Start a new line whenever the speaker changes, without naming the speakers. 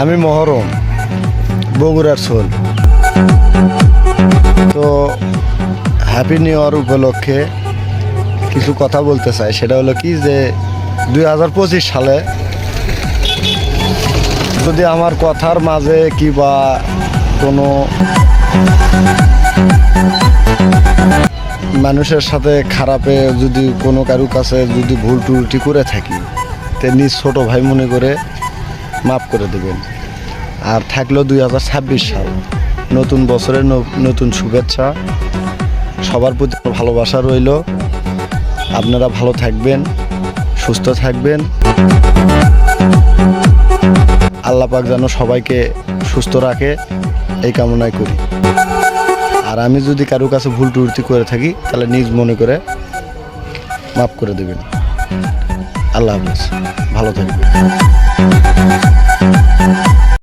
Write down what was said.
আমি মহরম, বগুড়ার সোল তো হ্যাপি নিউ ইয়ার উপলক্ষে কিছু কথা বলতে চাই, সেটা হলো কি যে দুই হাজার পঁচিশ সালে যদি আমার কথার মাঝে কি বা কোনো মানুষের সাথে খারাপে যদি কোনো কারুর কাছে যদি ভুল টুলটি করে থাকি, তে নিজ ছোট ভাই মনে করে মাফ করে দেবেন। আর থাকল দুই হাজার ছাব্বিশ সাল। নতুন বছরের নতুন শুভেচ্ছা। সবার প্রতি ভালোবাসা রইল। আপনারা ভালো থাকবেন, সুস্থ থাকবেন। আল্লাহ পাক যেন সবাইকে সুস্থ রাখে, এই কামনাই করি। আর আমি যদি কারও কাছে ভুল টুটি করে থাকি, তাহলে নিজ মনে করে মাফ করে দেবেন। আল্লাহ হাফিজ। ভালো থাকবেন। Thank you.